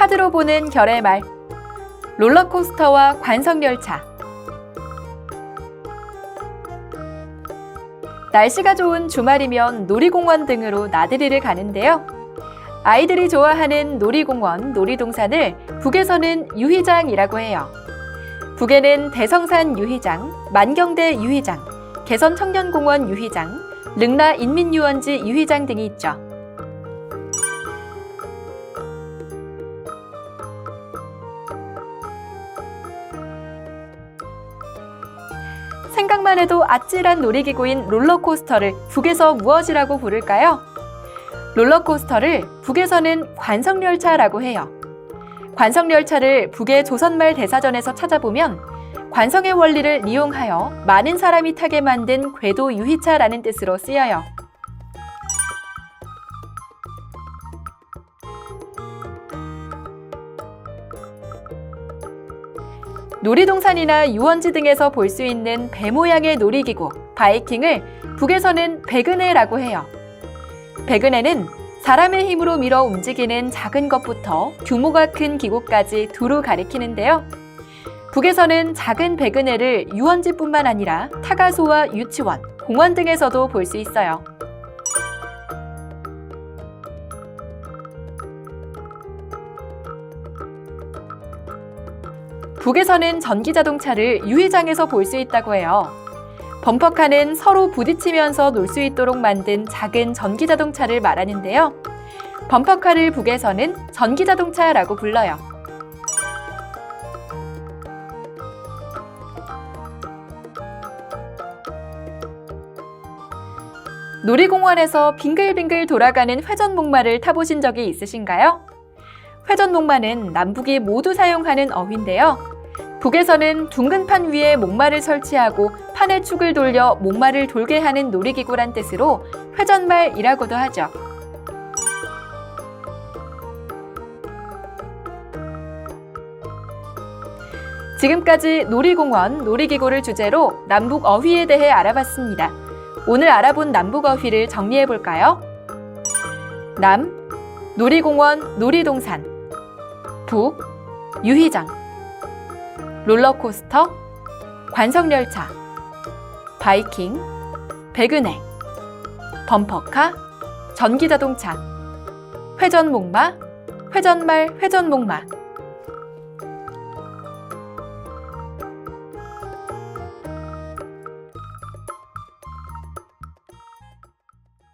카드로 보는 결의 말. 롤러코스터와 관성열차. 날씨가 좋은 주말이면 놀이공원 등으로 나들이를 가는데요. 아이들이 좋아하는 놀이공원, 놀이동산을 북에서는 유희장이라고 해요. 북에는 대성산 유희장, 만경대 유희장, 개선 청년공원 유희장, 릉라 인민유원지 유희장 등이 있죠. 생각만 해도 아찔한 놀이기구인 롤러코스터를 북에서 무엇이라고 부를까요? 롤러코스터를 북에서는 관성열차라고 해요. 관성열차를 북의 조선말 대사전에서 찾아보면 관성의 원리를 이용하여 많은 사람이 타게 만든 궤도 유희차라는 뜻으로 쓰여요. 놀이동산이나 유원지 등에서 볼 수 있는 배 모양의 놀이기구 바이킹을 북에서는 백은혜라고 해요. 백은혜는 사람의 힘으로 밀어 움직이는 작은 것부터 규모가 큰 기구까지 두루 가리키는데요. 북에서는 작은 백은혜를 유원지뿐만 아니라 타가소와 유치원, 공원 등에서도 볼 수 있어요. 북에서는 전기자동차를 유회장에서 볼 수 있다고 해요. 범퍼카는 서로 부딪히면서 놀 수 있도록 만든 작은 전기자동차를 말하는데요. 범퍼카를 북에서는 전기자동차라고 불러요. 놀이공원에서 빙글빙글 돌아가는 회전목마를 타보신 적이 있으신가요? 회전목마는 남북이 모두 사용하는 어휘인데요. 북에서는 둥근 판 위에 목마를 설치하고 판의 축을 돌려 목마를 돌게 하는 놀이기구란 뜻으로 회전말이라고도 하죠. 지금까지 놀이공원, 놀이기구를 주제로 남북 어휘에 대해 알아봤습니다. 오늘 알아본 남북 어휘를 정리해 볼까요? 남, 놀이공원, 놀이동산. 북, 유희장. 롤러코스터, 관성열차. 바이킹, 백은혜. 범퍼카, 전기자동차. 회전목마, 회전말, 회전목마.